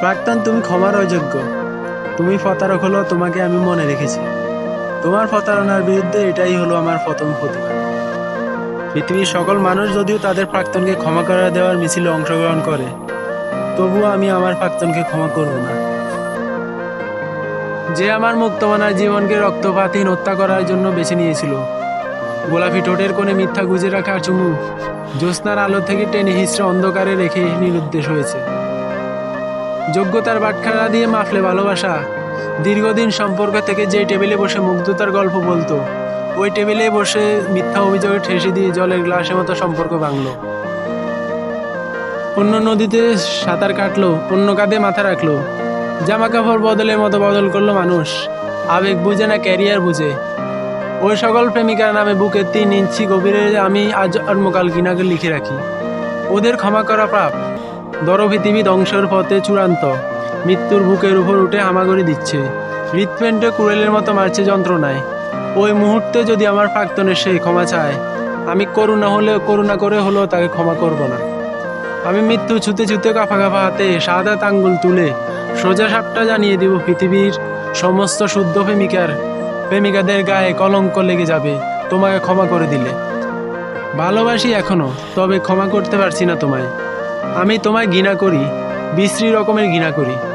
প্রাক্তন তুমি ক্ষমার অযোগ্য তুমি প্রতারক হলো তোমাকে আমি মনে রেখেছি। তোমার প্রতারণার বিরুদ্ধে এটাই হলো আমার প্রথম প্রতিবাদ। পৃথিবীর সকল মানুষ যদিও তাদের প্রাক্তনকে ক্ষমা করে দেওয়ার মিছিলে অংশগ্রহণ করে, তবুও আমি আমার প্রাক্তনকে ক্ষমা করব না। যে আমার মুক্তমানার জীবনকে রক্তপাতহীন হত্যা করার জন্য বেছে নিয়েছিল। গোলাপি ঠোঁটের কোণে মিথ্যা গুজে রাখা চুমু, জ্যোৎস্নার আলো থেকে টেনে হিসড়ে অন্ধকারে রেখে নিরুদ্দেশ হয়েছে। যোগ্যতার বাটখারা দিয়ে মাফলে ভালোবাসা। দীর্ঘদিন সম্পর্ক থেকে যে টেবিলে বসে মুগ্ধতার গল্প বলতো, ওই টেবিলে বসে মিথ্যা অভিযোগে ঠেসে দিয়ে জলের গ্লাসের মতো সম্পর্ক ভাঙলো। অন্য নদীতে সাঁতার কাটলো, অন্য কাঁধে মাথা রাখল। জামা কাপড় বদলের মতো বদল করল মানুষ। আবেগ বুঝে না ক্যারিয়ার বুঝে। ওই সকল প্রেমিকার নামে বুকের তিন ইঞ্চি গভীরে আমি আজ জন্মকাল কিনাকে লিখে রাখি। ওদের ক্ষমা করা পাপ। দর পৃথিবী ধ্বংসের পথে চূড়ান্ত। মৃত্যুর বুকের উপর উঠে হামাগুড়ি দিচ্ছে। হৃৎপেন্টে কুড়েলের মতো মারছে যন্ত্রণায়। ওই মুহূর্তে যদি আমার প্রাক্তনের সেই ক্ষমা চায়, আমি করুণা হলে করুণা করে হলেও তাকে ক্ষমা করব না। আমি মৃত্যু ছুতে ছুতে কাফা কাফা হাতে সাদা তাঙ্গুল তুলে সোজা সাপটা জানিয়ে দিব পৃথিবীর সমস্ত শুদ্ধ প্রেমিকার প্রেমিকাদের গায়ে কলঙ্ক লেগে যাবে। তোমাকে ক্ষমা করে দিলে। ভালোবাসি এখনও, তবে ক্ষমা করতে পারছি না তোমায়। আমি তোমায় ঘৃণা করি বিশ্রী রকমের ঘৃণা করি।